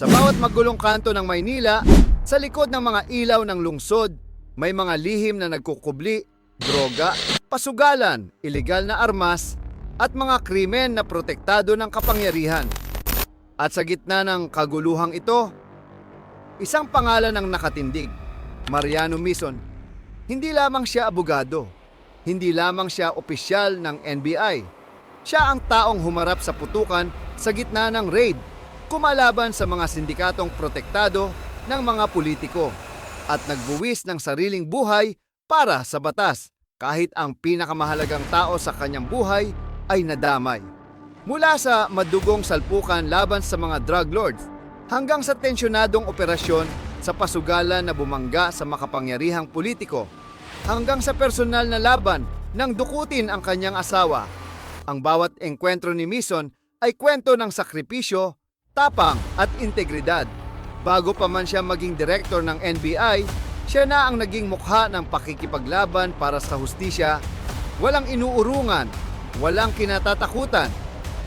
Sa bawat magulong kanto ng Maynila, sa likod ng mga ilaw ng lungsod, may mga lihim na nagkukubli, droga, pasugalan, ilegal na armas, at mga krimen na protektado ng kapangyarihan. At sa gitna ng kaguluhang ito, isang pangalan ang nakatindig, Mariano Mison. Hindi lamang siya abogado, hindi lamang siya opisyal ng NBI. Siya ang taong humarap sa putukan sa gitna ng raid, kumalaban sa mga sindikatong protektado ng mga politiko at nagbuwis ng sariling buhay para sa batas kahit ang pinakamahalagang tao sa kanyang buhay ay nadamay. Mula sa madugong salpukan laban sa mga drug lords hanggang sa tensyonadong operasyon sa pasugalan na bumangga sa makapangyarihang politiko hanggang sa personal na laban nang dukutin ang kanyang asawa. Ang bawat engkwentro ni Mison ay kwento ng sakripisyo, tapang at integridad. Bago pa man siya maging direktor ng NBI, siya na ang naging mukha ng pakikipaglaban para sa hustisya. Walang inuurungan, walang kinatatakutan.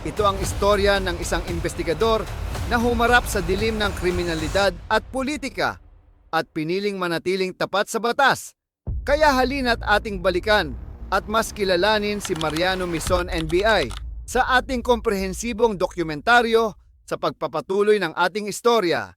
Ito ang istorya ng isang investigador na humarap sa dilim ng kriminalidad at politika at piniling manatiling tapat sa batas. Kaya halina't ating balikan at mas kilalanin si Mariano Mison NBI sa ating komprehensibong dokumentaryo sa pagpapatuloy ng ating istorya.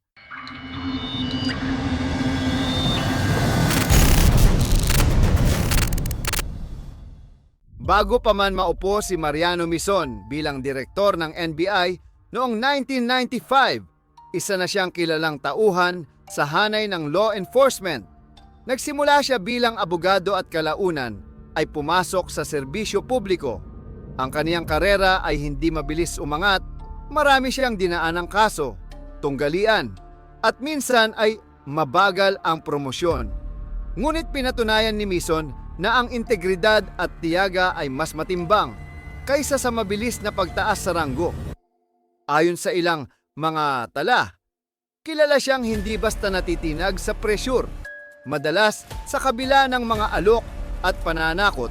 Bago pa man maupo si Mariano Mison bilang direktor ng NBI noong 1995, isa na siyang kilalang tauhan sa hanay ng law enforcement. Nagsimula siya bilang abogado at kalaunan ay pumasok sa serbisyo publiko. Ang kaniyang karera ay hindi mabilis umangat, marami siyang dinaan ng kaso, tunggalian, at minsan ay mabagal ang promosyon. Ngunit pinatunayan ni Mison na ang integridad at tiyaga ay mas matimbang kaysa sa mabilis na pagtaas sa ranggo. Ayon sa ilang mga tala, kilala siyang hindi basta natitinag sa presyur. Madalas sa kabila ng mga alok at pananakot,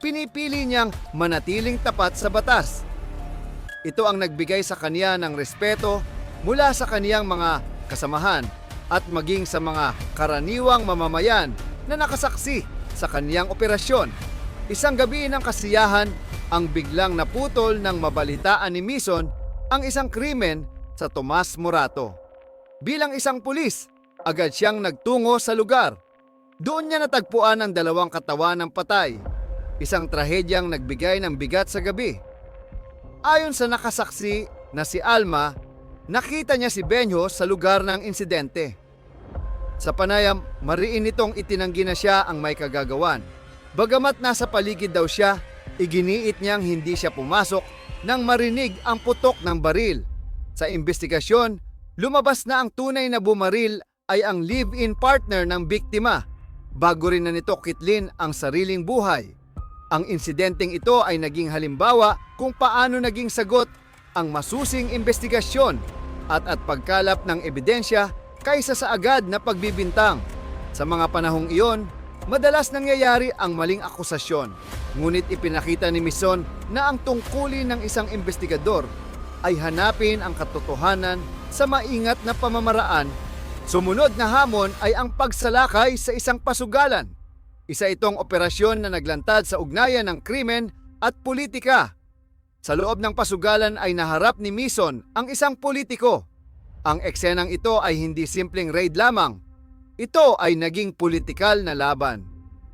pinipili niyang manatiling tapat sa batas. Ito ang nagbigay sa kaniya ng respeto mula sa kaniyang mga kasamahan at maging sa mga karaniwang mamamayan na nakasaksi sa kaniyang operasyon. Isang gabi ng kasiyahan ang biglang naputol ng mabalitaan ni Mison ang isang krimen sa Tomas Morato. Bilang isang pulis, agad siyang nagtungo sa lugar. Doon niya natagpuan ang dalawang katawan ng patay, isang trahedyang nagbigay ng bigat sa gabi. Ayon sa nakasaksi na si Alma, nakita niya si Benyo sa lugar ng insidente. Sa panayam, mariin nitong itinanggi na siya ang may kagagawan. Bagamat nasa paligid daw siya, iginiit niyang hindi siya pumasok nang marinig ang putok ng baril. Sa investigasyon, lumabas na ang tunay na bumaril ay ang live-in partner ng biktima bago rin na nito kitlin ang sariling buhay. Ang insidenteng ito ay naging halimbawa kung paano naging sagot ang masusing investigasyon at at pagkalap ng ebidensya kaysa sa agad na pagbibintang. Sa mga panahong iyon, madalas nangyayari ang maling akusasyon. Ngunit ipinakita ni Mison na ang tungkulin ng isang investigador ay hanapin ang katotohanan sa maingat na pamamaraan. Sumunod na hamon ay ang pagsalakay sa isang pasugalan. Isa itong operasyon na naglantad sa ugnayan ng krimen at politika. Sa loob ng pasugalan ay naharap ni Mison ang isang politiko. Ang eksenang ito ay hindi simpleng raid lamang. Ito ay naging politikal na laban.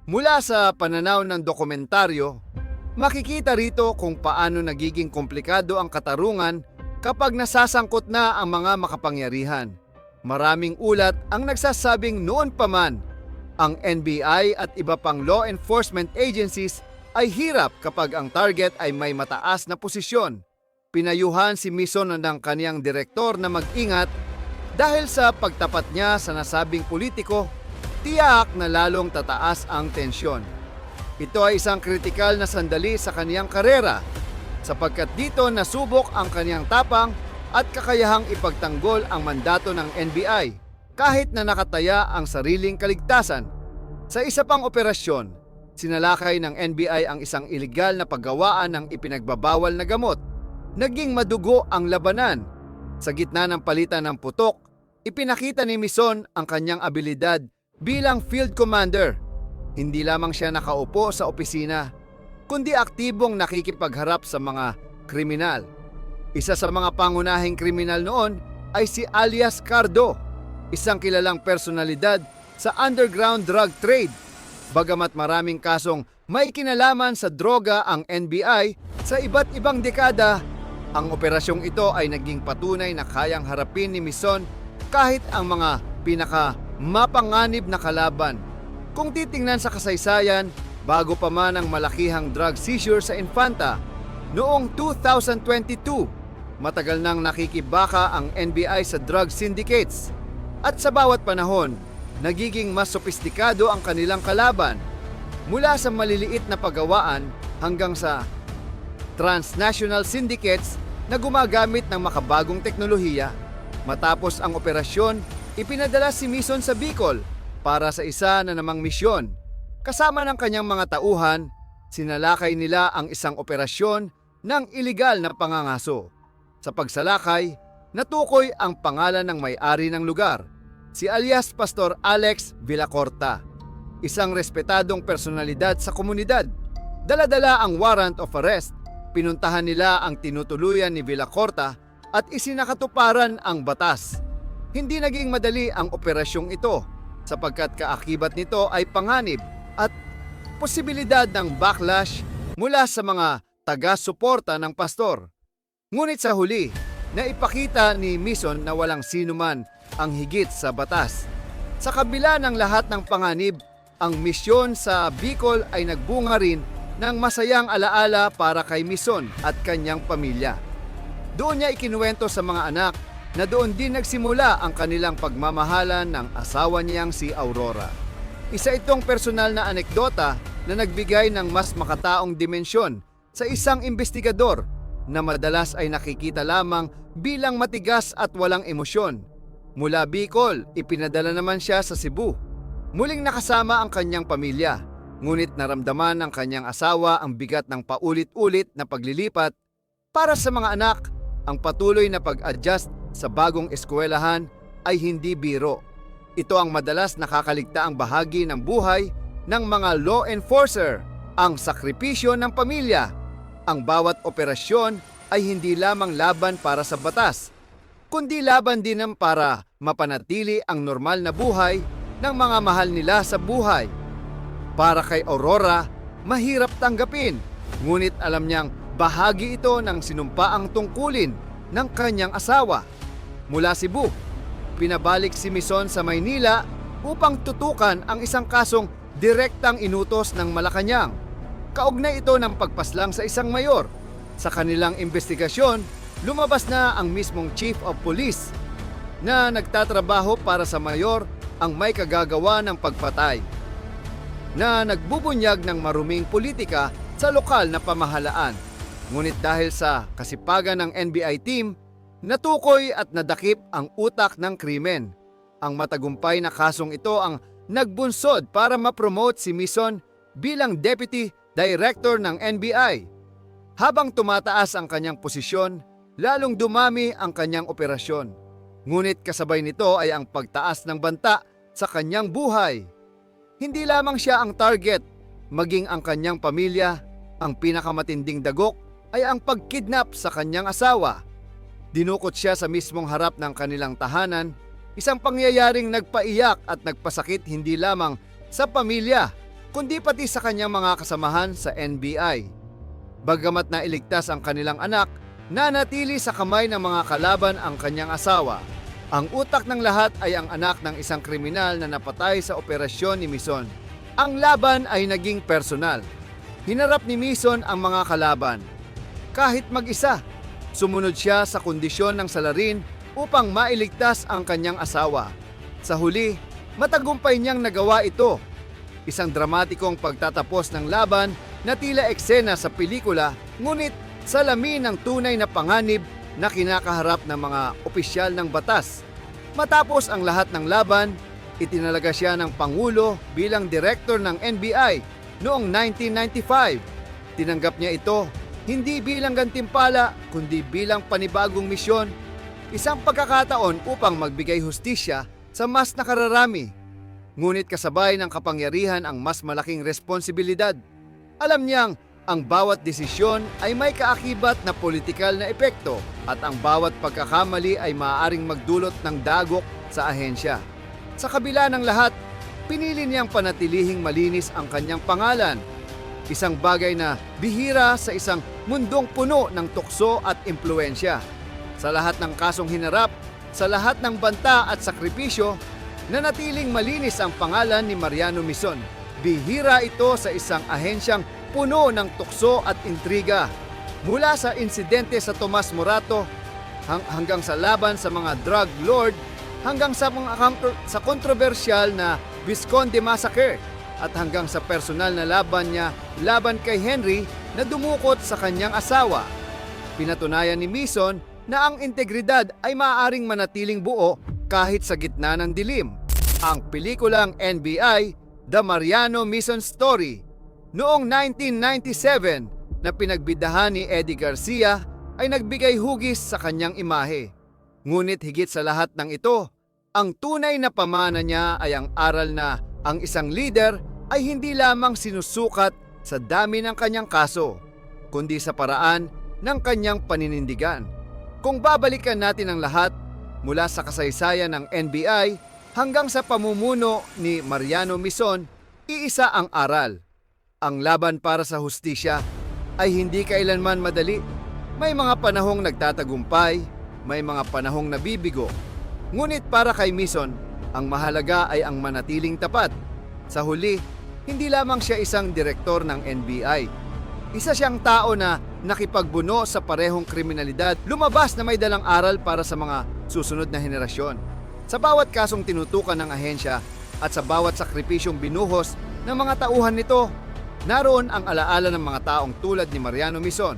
Mula sa pananaw ng dokumentaryo, makikita rito kung paano nagiging komplikado ang katarungan kapag nasasangkot na ang mga makapangyarihan. Maraming ulat ang nagsasabing noon pa man, ang NBI at iba pang law enforcement agencies ay hirap kapag ang target ay may mataas na posisyon. Pinayuhan si Mison ng kaniyang direktor na mag-ingat dahil sa pagtapat niya sa nasabing politiko, tiyak na lalong tataas ang tensyon. Ito ay isang kritikal na sandali sa kaniyang karera sapagkat dito nasubok ang kaniyang tapang at kakayahang ipagtanggol ang mandato ng NBI kahit na nakataya ang sariling kaligtasan. Sa isa pang operasyon, sinalakay ng NBI ang isang ilegal na paggawaan ng ipinagbabawal na gamot. Naging madugo ang labanan. Sa gitna ng palitan ng putok, ipinakita ni Mison ang kanyang abilidad bilang field commander. Hindi lamang siya nakaupo sa opisina, kundi aktibong nakikipagharap sa mga kriminal. Isa sa mga pangunahing kriminal noon ay si alias Cardo, isang kilalang personalidad sa underground drug trade. Bagamat maraming kasong may kinalaman sa droga ang NBI sa iba't ibang dekada, ang operasyong ito ay naging patunay na kayang harapin ni Mison kahit ang mga pinaka mapanganib na kalaban. Kung titingnan sa kasaysayan, bago pa man ang malakihang drug seizure sa Infanta, noong 2022, matagal nang nakikibaka ang NBI sa drug syndicates. At sa bawat panahon, nagiging mas sopistikado ang kanilang kalaban mula sa maliliit na pagawaan hanggang sa transnational syndicates na gumagamit ng makabagong teknolohiya. Matapos ang operasyon, ipinadala si Mison sa Bicol para sa isa na namang misyon. Kasama ng kanyang mga tauhan, sinalakay nila ang isang operasyon ng iligal na pangangaso. Sa pagsalakay, natukoy ang pangalan ng may-ari ng lugar, si alias Pastor Alex Villacorta, isang respetadong personalidad sa komunidad. Daladala ang warrant of arrest, pinuntahan nila ang tinutuluyan ni Villacorta at isinakatuparan ang batas. Hindi naging madali ang operasyong ito sapagkat kaakibat nito ay panganib at posibilidad ng backlash mula sa mga taga-suporta ng pastor. Ngunit sa huli, naipakita ni Mison na walang sinuman ang higit sa batas. Sa kabila ng lahat ng panganib, ang misyon sa Bicol ay nagbunga rin ng masayang alaala para kay Mison at kanyang pamilya. Doon niya ikinuwento sa mga anak na doon din nagsimula ang kanilang pagmamahalan ng asawa niyang si Aurora. Isa itong personal na anekdota na nagbigay ng mas makataong dimensyon sa isang investigador na madalas ay nakikita lamang bilang matigas at walang emosyon. Mula Bicol, ipinadala naman siya sa Cebu. Muling nakasama ang kanyang pamilya, ngunit naramdaman ng kanyang asawa ang bigat ng paulit-ulit na paglilipat para sa mga anak, ang patuloy na pag-adjust sa bagong eskwelahan ay hindi biro. Ito ang madalas nakakaligtaang bahagi ng buhay ng mga law enforcer, ang sakripisyo ng pamilya. Ang bawat operasyon ay hindi lamang laban para sa batas, kundi laban din ng para mapanatili ang normal na buhay ng mga mahal nila sa buhay. Para kay Aurora, mahirap tanggapin, ngunit alam niyang bahagi ito ng sinumpaang tungkulin ng kanyang asawa. Mula Cebu, pinabalik si Mison sa Maynila upang tutukan ang isang kasong direktang inutos ng Malacanang. Kaugnay ito ng pagpaslang sa isang mayor. Sa kanilang investigasyon, lumabas na ang mismong Chief of Police na nagtatrabaho para sa mayor ang may kagagawa ng pagpatay na nagbubunyag ng maruming politika sa lokal na pamahalaan. Ngunit dahil sa kasipagan ng NBI team, natukoy at nadakip ang utak ng krimen. Ang matagumpay na kasong ito ang nagbunsod para ma-promote si Mison bilang Deputy Director ng NBI. Habang tumataas ang kanyang posisyon, lalong dumami ang kanyang operasyon. Ngunit kasabay nito ay ang pagtaas ng banta sa kanyang buhay. Hindi lamang siya ang target, maging ang kanyang pamilya, ang pinakamatinding dagok ay ang pagkidnap sa kanyang asawa. Dinukot siya sa mismong harap ng kanilang tahanan, isang pangyayaring nagpaiyak at nagpasakit hindi lamang sa pamilya, kundi pati sa kanyang mga kasamahan sa NBI. Bagamat nailigtas ang kanilang anak, nanatili sa kamay ng mga kalaban ang kanyang asawa. Ang utak ng lahat ay ang anak ng isang kriminal na napatay sa operasyon ni Mison. Ang laban ay naging personal. Hinarap ni Mison ang mga kalaban. Kahit mag-isa, sumunod siya sa kondisyon ng salarin upang mailigtas ang kanyang asawa. Sa huli, matagumpay niyang nagawa ito. Isang dramatikong pagtatapos ng laban na tila eksena sa pelikula, ngunit salamin ng tunay na panganib na kinakaharap ng mga opisyal ng batas. Matapos ang lahat ng laban, itinalaga siya ng Pangulo bilang direktor ng NBI noong 1995. Tinanggap niya ito hindi bilang gantimpala kundi bilang panibagong misyon. Isang pagkakataon upang magbigay hustisya sa mas nakararami. Ngunit kasabay ng kapangyarihan ang mas malaking responsibilidad. Alam niyang ang bawat desisyon ay may kaakibat na politikal na epekto at ang bawat pagkakamali ay maaaring magdulot ng dagok sa ahensya. Sa kabila ng lahat, pinili niyang panatilihing malinis ang kanyang pangalan. Isang bagay na bihira sa isang mundong puno ng tukso at impluensya. Sa lahat ng kasong hinarap, sa lahat ng banta at sakripisyo, nanatiling malinis ang pangalan ni Mariano Mison. Bihira ito sa isang ahensyang puno ng tukso at intriga. Mula sa insidente sa Tomas Morato hang- hanggang sa laban sa mga drug lord hanggang sa mga contro- sa kontrobersyal na Visconde Massacre at hanggang sa personal na laban niya laban kay Henry na dumukot sa kanyang asawa. Pinatunayan ni Mison na ang integridad ay maaaring manatiling buo kahit sa gitna ng dilim. Ang pelikulang NBI, The Mariano Mison Story, noong 1997 na pinagbidahan ni Eddie Garcia ay nagbigay hugis sa kanyang imahe. Ngunit higit sa lahat ng ito, ang tunay na pamana niya ay ang aral na ang isang leader ay hindi lamang sinusukat sa dami ng kanyang kaso, kundi sa paraan ng kanyang paninindigan. Kung babalikan natin ang lahat mula sa kasaysayan ng NBI hanggang sa pamumuno ni Mariano Mison, iisa ang aral. Ang laban para sa hustisya ay hindi kailanman madali. May mga panahong nagtatagumpay, may mga panahong nabibigo. Ngunit para kay Mison, ang mahalaga ay ang manatiling tapat. Sa huli, hindi lamang siya isang direktor ng NBI. Isa siyang tao na nakipagbuno sa parehong kriminalidad, lumabas na may dalang aral para sa mga susunod na henerasyon. Sa bawat kasong tinutukan ng ahensya at sa bawat sakripisyong binuhos ng mga tauhan nito, naroon ang alaala ng mga taong tulad ni Mariano Mison.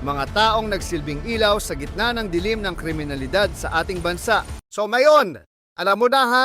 Mga taong nagsilbing ilaw sa gitna ng dilim ng kriminalidad sa ating bansa. So mayon, alam mo na ha,